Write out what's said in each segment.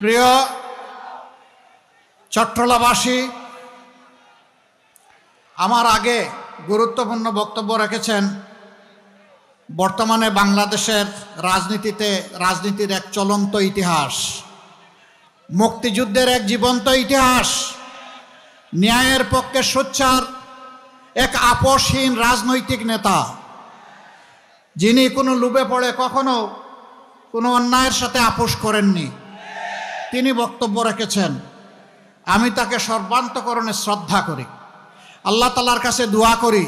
প্রিয় চট্টলাবাসী, আমার আগে গুরুত্বপূর্ণ বক্তব্য রেখেছেন বর্তমানে বাংলাদেশের রাজনীতিতে রাজনীতির এক চলন্ত ইতিহাস, মুক্তিযুদ্ধের এক জীবন্ত ইতিহাস, ন্যায়ের পক্ষে সোচ্চার এক আপসহীন রাজনৈতিক নেতা, যিনি কোনো লুবে পড়ে কখনো কোনো অন্যায়ের সাথে আপোষ করেননি। তিনি বক্তব্য রেখেছেন, আমি তাকে সর্বান্তকরণে শ্রদ্ধা করি। আল্লাহ তালার কাছে দোয়া করি,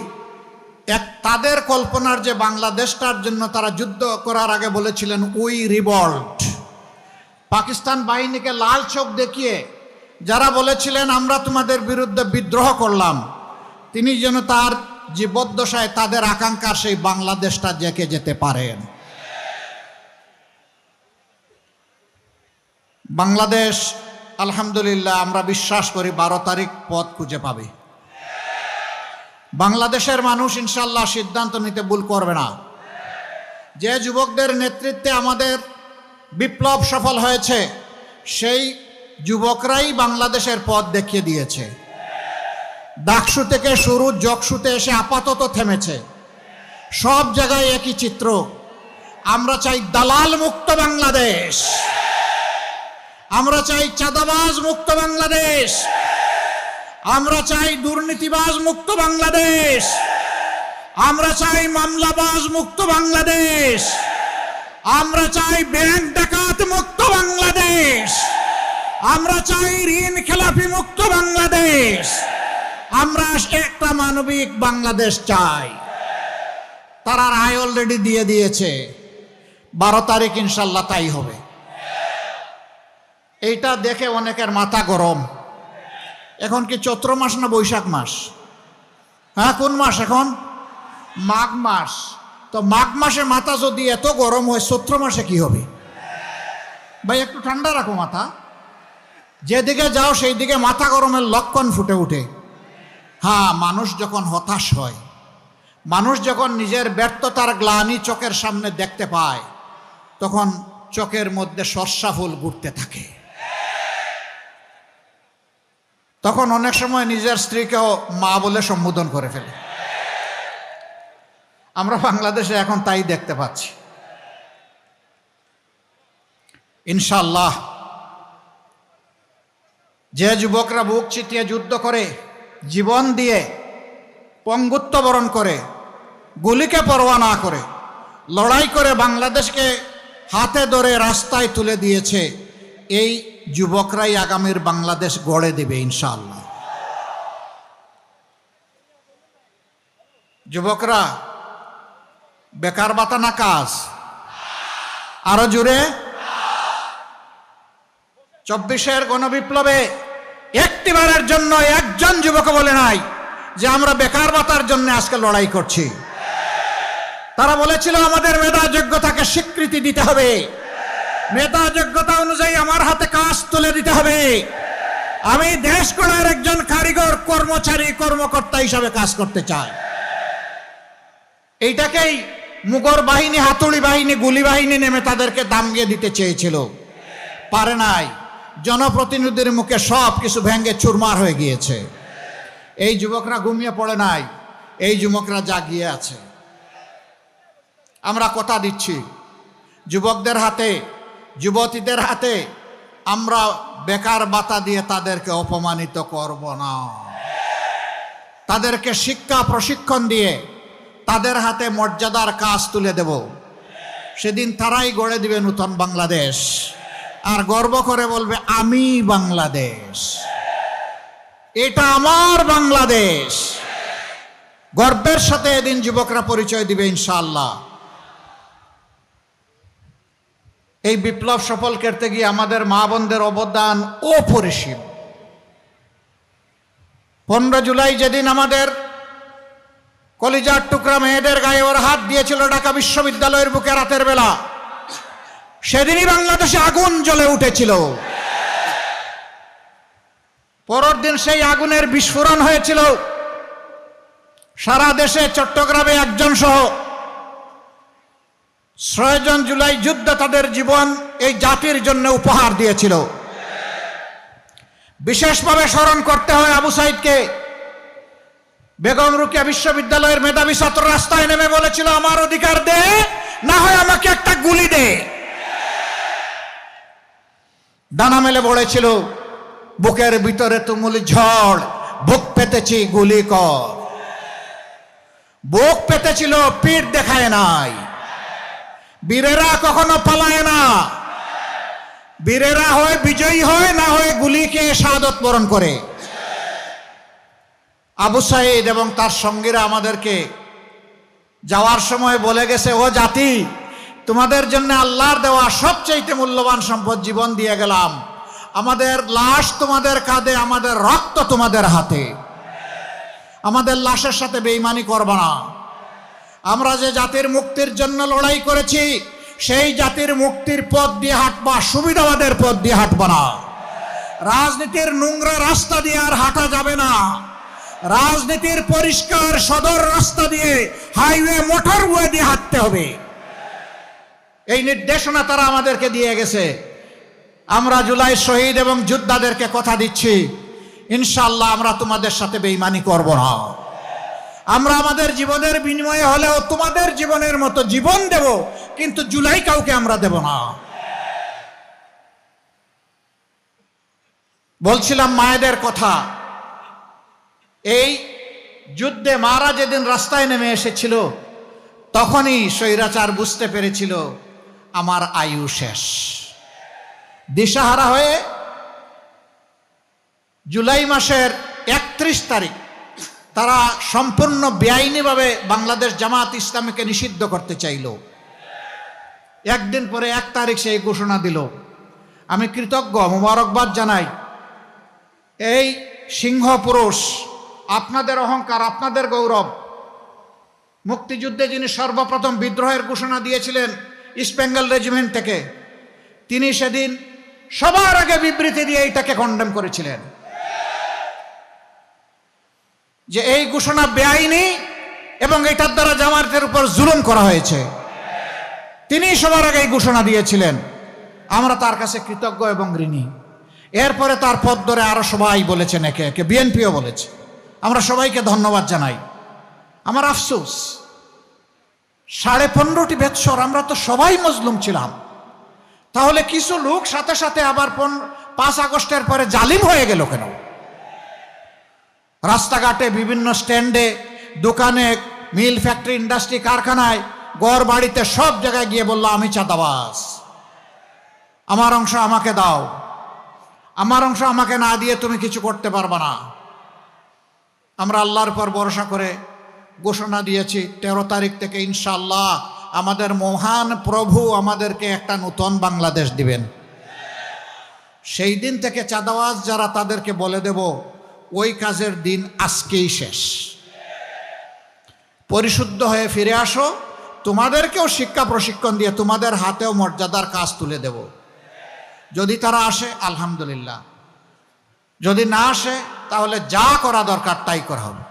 এক তাদের কল্পনার যে বাংলাদেশটার জন্য তারা যুদ্ধ করার আগে বলেছিলেন উই রিভল্ট পাকিস্তান বাহিনীকে লাল চোখ দেখিয়ে যারা বলেছিলেন, আমরা তোমাদের বিরুদ্ধে বিদ্রোহ করলাম, তিনি যেন তার জীবদ্দশায় তাদের আকাঙ্ক্ষার সেই বাংলাদেশটা জেকে যেতে পারেন। বাংলাদেশ, আলহামদুলিল্লাহ, আমরা বিশ্বাস করি বারো তারিখ পথ খুঁজে পাবে। বাংলাদেশের মানুষ ইনশাল্লাহ সিদ্ধান্ত নিতে ভুল করবে না। যে যুবকদের নেতৃত্বে আমাদের বিপ্লব সফল হয়েছে, সেই যুবকরাই বাংলাদেশের পথ দেখিয়ে দিয়েছে। ডাকসু থেকে শুরু জকসুতে এসে আপাতত থেমেছে। সব জায়গায় একই চিত্র। আমরা চাই দালাল মুক্ত বাংলাদেশ। আমরা চাই চাঁদাবাজ মুক্ত বাংলাদেশ। আমরা চাই দুর্নীতিবাজ মুক্ত বাংলাদেশ। আমরা চাই মামলাবাজ মুক্ত বাংলাদেশ। আমরা চাই ব্যাংক ডাকাত মুক্ত বাংলাদেশ। আমরা চাই ঋণ খেলাপি মুক্ত বাংলাদেশ। আমরা একটা মানবিক বাংলাদেশ চাই। তারা রায় অলরেডি দিয়ে দিয়েছে। বারো তারিখ ইনশাল্লাহ তাই হবে। এইটা দেখে অনেকের মাথা গরম। এখন কি চৈত্র মাস না বৈশাখ মাস? হ্যাঁ কোন মাস এখন? মাঘ মাস। তো মাঘ মাসে মাথা যদি এত গরম হয়, চৈত্র মাসে কি হবে? ভাই, একটু ঠান্ডা রাখো মাথা। যেদিকে যাও সেই দিকে মাথা গরমের লক্ষণ ফুটে উঠে হ্যাঁ মানুষ যখন হতাশ হয়, মানুষ যখন নিজের ব্যর্থতার গ্লানি চোখের সামনে দেখতে পায়, তখন চোখের মধ্যে সর্ষা ফুল ঘুরতে থাকে। তখন অনেক সময় নিজের স্ত্রীকেও মা বলে সম্বোধন করে ফেলে। আমরা বাংলাদেশে এখন তাই দেখতে পাচ্ছি। ইনশাল্লাহ যে যুবকরা বুক চিতিয়ে যুদ্ধ করে, জীবন দিয়ে পঙ্গুত্ব বরণ করে, গুলিকে পরোয়া না করে, লড়াই করে বাংলাদেশকে হাতে ধরে রাস্তায় তুলে দিয়েছে, এই যুবকরাই আগামীর বাংলাদেশ গড়ে দেবে, ইনশাআল্লাহ। যুবকরা, বেকার বাতা না কাজ? আরও জুড়ে চব্বিশের গণবিপ্লবে একটিবারের জন্য একজন যুবক বলে নাই যে আমরা বেকার ভাতার জন্য আজকে লড়াই করছি। তারা বলেছিল, আমাদের মেধা যোগ্যতাকে স্বীকৃতি দিতে হবে। মেধা যোগ্যতা অনুযায়ী আমার হাতে কাজ তুলে দিতে হবে। আমি দেশ গড়ার একজন কারিগর, কর্মচারী, কর্মকর্তা হিসাবে কাজ করতে চাই। এইটাকেই মুগর বাহিনী, হাতুড়ি বাহিনী, গুলি বাহিনী নেমে তাদেরকে দামগিয়ে দিতে চেয়েছিল। পারে নাই। জনপ্রতিনিধির মুখে সব কিছু ভেঙ্গে চুরমার হয়ে গিয়েছে। এই যুবকরা ঘুমিয়ে পড়ে নাই। এই যুবকরা জাগিয়ে আছে। আমরা কথা দিচ্ছি। যুবকদের হাতে যুবতীদের হাতে আমরা বেকার বাতা দিয়ে তাদেরকে অপমানিত করব না। তাদেরকে শিক্ষা প্রশিক্ষণ দিয়ে তাদের হাতে মর্যাদার কাজ তুলে দেব। সেদিন তারাই গড়ে দিবে নূতন বাংলাদেশ। আর গর্ব করে বলবে, আমি বাংলাদেশ। এটা আমার বাংলাদেশ। গর্বের সাথে এদিন যুবকরা পরিচয় দিবে ইনশাআল্লাহ। এই বিপ্লব সফল করতে গিয়ে আমাদের মা বোনদের অবদান অপরিসীম। পনেরো জুলাই যেদিন আমাদের কলিজার টুকরা মেয়েদের গায়ে ওর হাত দিয়েছিল ঢাকা বিশ্ববিদ্যালয়ের বুকে রাতের বেলা, সেদিনই বাংলাদেশে আগুন জ্বলে উঠেছিল। পরের দিন সেই আগুনের বিস্ফোরণ হয়েছিল। সারা দেশে চট্টগ্রামে একজন সহ ছয়জন জুলাই যুদ্ধ তাদের জীবন এই জাতির জন্য উপহার দিয়েছিল। বিশেষভাবে স্মরণ করতে হয় আবু সাইদকে। বেগম রুকিয়া বিশ্ববিদ্যালয়ের মেধাবী ছাত্র রাস্তায় নেমে বলেছিল, আমার অধিকার দে, না হয় আমাকে একটা গুলি দে। ডানা মেলে বলেছিল, বুকের ভিতরে তুমুল ঝড়, বুক পেতেছি গুলি কর। বুক পেতেছিল, পিঠ দেখায় নাই। বীরেরা কখনো পালায় না। বীরেরা হয় বিজয়ী হয়, না হয় গুলি খেয়ে শাহাদত বরণ করে। আবু সাইদ এবং তার সঙ্গীরা আমাদেরকে যাওয়ার সময় বলে গেছে, ও জাতি, তোমাদের জন্য আল্লাহর দেওয়া সবচাইতে মূল্যবান সম্পদ জীবন দিয়ে গেলাম। আমাদের লাশ তোমাদের কাঁধে, আমাদের রক্ত তোমাদের হাতে। আমাদের লাশের সাথে বেইমানি করবা না। আমরা যে জাতির মুক্তির জন্য লড়াই করেছি, সেই জাতির মুক্তির পথ দিয়ে হাঁটবা, সুবিধাবাদের পথ দিয়ে হাঁটবা না। রাজনীতির নোংরা রাস্তা দিয়ে আর হাঁটা যাবে না। রাজনীতির পরিষ্কার সদর রাস্তা দিয়ে হাইওয়ে মোটরওয়ে দিয়ে হাঁটতে হবে। এই নির্দেশনা তারা আমাদেরকে দিয়ে গেছে। আমরা জুলাই শহীদ এবং যোদ্ধাদেরকে কথা দিচ্ছি ইনশাল্লাহ আমরা তোমাদের সাথে বেইমানি করব না। আমরা আমাদের জীবনের বিনিময়ে হলেও তোমাদের জীবনের মতো জীবন দেব, কিন্তু জুলাই কাউকে আমরা দেব না। বলছিলাম মায়েদের কথা। এই যুদ্ধে মারা যেদিন রাস্তায় নেমে এসেছিল, তখনই স্বৈরাচার বুঝতে পেরেছিল, আমার আয়ু শেষ। দিশাহারা হয়ে জুলাই মাসের একত্রিশ তারিখ তারা সম্পূর্ণ বেআইনিভাবে বাংলাদেশ জামাত ইসলামীকে নিষিদ্ধ করতে চাইল। একদিন পরে এক তারিখ সেই ঘোষণা দিল। আমি কৃতজ্ঞ, মোবারকবাদ জানাই। এই সিংহ পুরুষ, আপনাদের অহংকার, আপনাদের গৌরব। মুক্তিযুদ্ধে যিনি সর্বপ্রথম বিদ্রোহের ঘোষণা দিয়েছিলেন ইস্ট বেঙ্গল রেজিমেন্ট থেকে, তিনি সেদিন সবার আগে বিবৃতি দিয়ে এইটাকে কন্ডেম করেছিলেন। যে এই ঘোষণা বেআইনি এবং এটার দ্বারা জামায়াতের উপর জুলুম করা হয়েছে। তিনি সবার আগে এই ঘোষণা দিয়েছিলেন, আমরা তার কাছে কৃতজ্ঞ এবং ঋণী। এরপরে তার পদ ধরে আরও সবাই বলেছেন একে একে, বিএনপিও বলেছে। আমরা সবাইকে ধন্যবাদ জানাই। আমার আফসোস, সাড়ে পনেরোটি বেৎসর আমরা তো সবাই মজলুম ছিলাম। তাহলে কিছু লোক সাথে সাথে আবার পাঁচ আগস্টের পরে জালিম হয়ে গেল কেন? রাস্তাঘাটে বিভিন্ন স্ট্যান্ডে, দোকানে, মিল ফ্যাক্টরি, ইন্ডাস্ট্রি, কারখানায় গড় বাড়িতে সব জায়গায় গিয়ে বলল, আমি চাঁদাবাস আমার অংশ আমাকে দাও। আমার অংশ আমাকে না দিয়ে তুমি কিছু করতে পারবে না। আমরা আল্লাহর পর ভরসা করে ঘোষণা দিয়েছি, তেরো তারিখ থেকে ইনশাল্লাহ আমাদের মহান প্রভু আমাদেরকে একটা নতুন বাংলাদেশ দিবেন। সেই দিন থেকে চাঁদাওয়াজ যারা তাদেরকে বলে দেব ওই কাজের দিন আজকেই শেষ। পরিশুদ্ধ হয়ে ফিরে আসো। তোমাদেরকেও শিক্ষা প্রশিক্ষণ দিয়ে তোমাদের হাতেও মর্যাদার কাজ তুলে দেব। যদি তারা আসে, আলহামদুলিল্লাহ। যদি না আসে, তাহলে যা করা দরকার তাই করা হবে।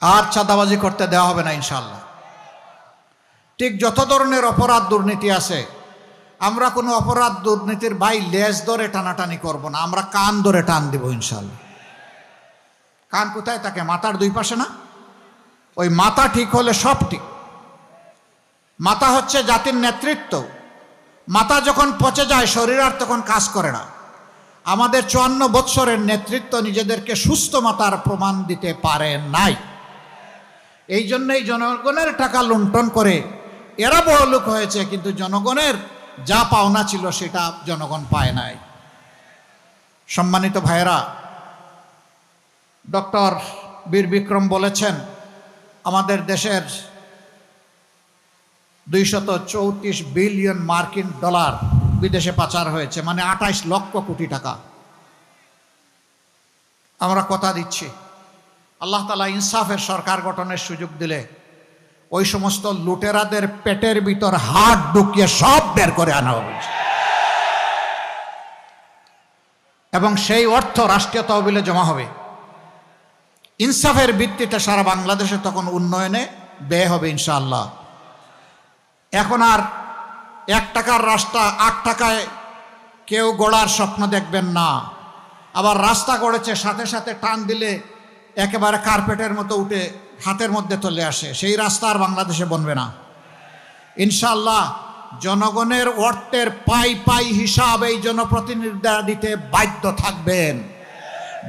আর চাঁদাবাজি করতে দেওয়া হবে না ইনশাল্লাহ ঠিক যত ধরনের অপরাধ দুর্নীতি আছে আমরা কোনো অপরাধ দুর্নীতির ভাই লেজ ধরে টানাটানি করব না, আমরা কান ধরে টান দিব ইনশাল্লাহ। কান কোথায়? থাকে মাথার দুই পাশে না? ওই মাথা ঠিক হলে সব ঠিক। মাথা হচ্ছে জাতির নেতৃত্ব। মাথা যখন পচে যায়, শরীর আর তখন কাজ করে না। আমাদের চুয়ান্ন বৎসরের নেতৃত্ব নিজেদেরকে সুস্থ মাতার প্রমাণ দিতে পারে নাই। এই জন্যই জনগণের টাকা লুণ্ঠন করে এরা বড় লোক হয়েছে, কিন্তু জনগণের যা পাওনা ছিল সেটা জনগণ পায় নাই। সম্মানিত ভাইয়েরা, ডক্টর বীর বিক্রম বলেছেন, আমাদের দেশের দুইশত চৌত্রিশ বিলিয়ন মার্কিন ডলার বিদেশে পাচার হয়েছে মানে আঠাইশ লক্ষ কোটি টাকা। আমরা কথা দিচ্ছি, আল্লাহ তালা ইনসাফের সরকার গঠনের সুযোগ দিলে ওই সমস্ত লুটেরাদের পেটের ভিতর হাত ঢুকিয়ে সব বের করে আনা হবে। এবং সেই অর্থ রাষ্ট্রীয় তহবিলে জমা হবে। ইনসাফের ভিত্তিতে সারা বাংলাদেশে তখন উন্নয়নে ব্যয় হবে ইনশাআল্লাহ। এখন আর এক টাকার রাস্তা আট টাকায় কেউ গড়ার স্বপ্ন দেখবেন না। আবার রাস্তা গড়েছে সাথে সাথে টান দিলে একেবারে কার্পেটের মতো উঠে হাতের মধ্যে চলে আসে। সেই রাস্তা আর বাংলাদেশে বনবে না। ইনশাল্লাহ জনগণের অর্থের পাই পাই হিসাব এই জনপ্রতিনিধিরা দিতে বাধ্য থাকবেন।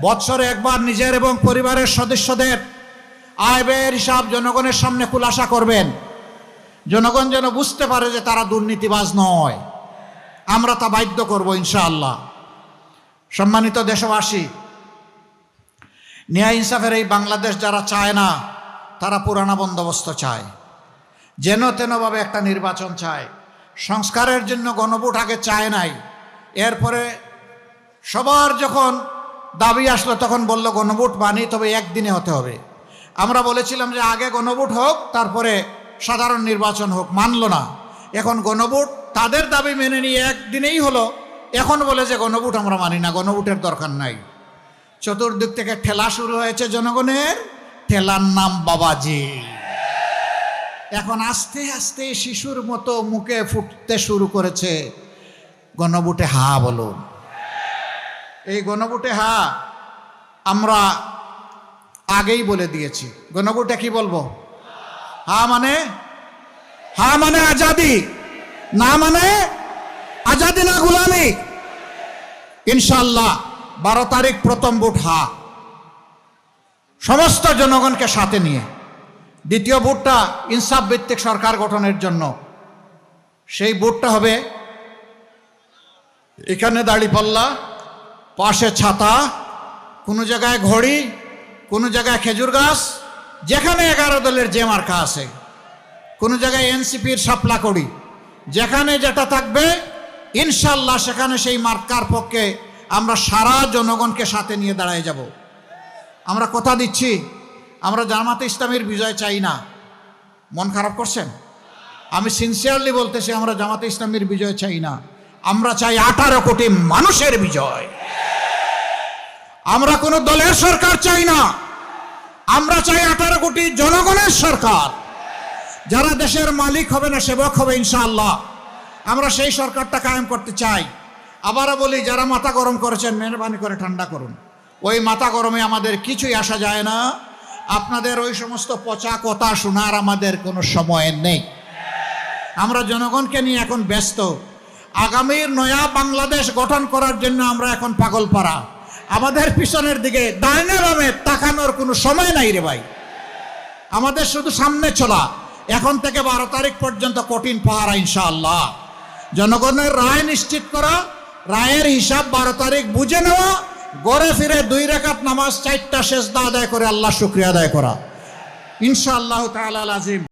বৎসরে একবার নিজের এবং পরিবারের সদস্যদের আয় ব্যয়ের হিসাব জনগণের সামনে খুলাসা করবেন। জনগণ যেন বুঝতে পারে যে তারা দুর্নীতিবাজ নয়। আমরা তা বাধ্য করব ইনশাআল্লাহ। সম্মানিত দেশবাসী, ন্যায় ইনসাফের এই বাংলাদেশ যারা চায় না তারা পুরানা বন্দোবস্ত চায়। যেন তেনভাবে একটা নির্বাচন চায়। সংস্কারের জন্য গণভোট আগে চায় নাই। এরপরে সবার যখন দাবি আসলো, তখন বলল, গণভোট মানি তবে একদিনে হতে হবে। আমরা বলেছিলাম যে, আগে গণভোট হোক, তারপরে সাধারণ নির্বাচন হোক। মানলো না। এখন গণভোট তাদের দাবি মেনে নিয়ে একদিনেই হলো। এখন বলে যে, গণভোট আমরা মানি না, গণভোটের দরকার নাই। চতুর্দিক থেকে ঠেলা শুরু হয়েছে জনগণের। ঠেলার নাম বাবাজি। এখন আস্তে আস্তে শিশুর মতো মুখে ফুটতে শুরু করেছে। গণভোটে হা বলুন। এই গণভোটে হা আমরা আগেই বলে দিয়েছি। গণভোটে কি বলব? হা মানে? হা মানে আজাদি। না মানে? আজাদি না গুলামি। ইনশাল্লাহ বারো তারিখ প্রথম বুট হা। সমস্ত জনগণকে সাথে নিয়ে দ্বিতীয় ভোটটা ইনসাফ ভিত্তিক সরকার গঠনের জন্য। সেই ভোটটা হবে এখানে দাড়িপাল্লা, পাশে ছাতা, কোনো জায়গায় ঘড়ি, কোনো জায়গায় খেজুর গাছ, যেখানে এগারো দলের যে মার্কা আছে। কোনো জায়গায় এনসিপির সাপলা করি যেখানে যেটা থাকবে, ইনশাল্লাহ সেখানে সেই মার্কার পক্ষে আমরা সারা জনগণকে সাথে নিয়ে দাঁড়ায় যাব। আমরা কথা দিচ্ছি। আমরা জামাতে ইসলামের বিজয় চাই না। মন খারাপ করছেন? আমি সিনসিয়ারলি বলতেছি, আমরা জামাতে ইসলামের বিজয় চাই না। আমরা চাই আঠারো কোটি মানুষের বিজয়। আমরা কোনো দলের সরকার চাই না। আমরা চাই আঠারো কোটি জনগণের সরকার। যারা দেশের মালিক হবে না, সেবক হবে ইনশাআল্লাহ। আমরা সেই সরকারটা কায়েম করতে চাই। আবারও বলি, যারা মাথা গরম করেছেন, মেহরবানি করে ঠান্ডা করুন। ওই মাথা গরমে আমাদের কিছুই আসা যায় না। আপনাদের ওই সমস্ত পচা কথা শোনার আমাদের কোনো সময় নেই। আমরা জনগণকে নিয়ে এখন ব্যস্ত। আগামীর নয়া বাংলাদেশ গঠন করার জন্য আমরা এখন পাগল পাড়া আমাদের পিছনের দিকে ডাইনে বামে তাকানোর কোনো সময় নাই রে ভাই। আমাদের শুধু সামনে চলা। এখন থেকে বারো তারিখ পর্যন্ত কঠিন পাহারা, ইনশাআল্লাহ। জনগণের রায় নিশ্চিত করা, রায়ের হিসাব বারো তারিখ বুঝে নেওয়া গড়ে ফিরে দুই রেখাত নামাজ, চারটা শেষ আদায় করে, আল্লাহ শুক্রিয়া আদায় করা। ইনশাআল্লাহ তাআলা আজিম।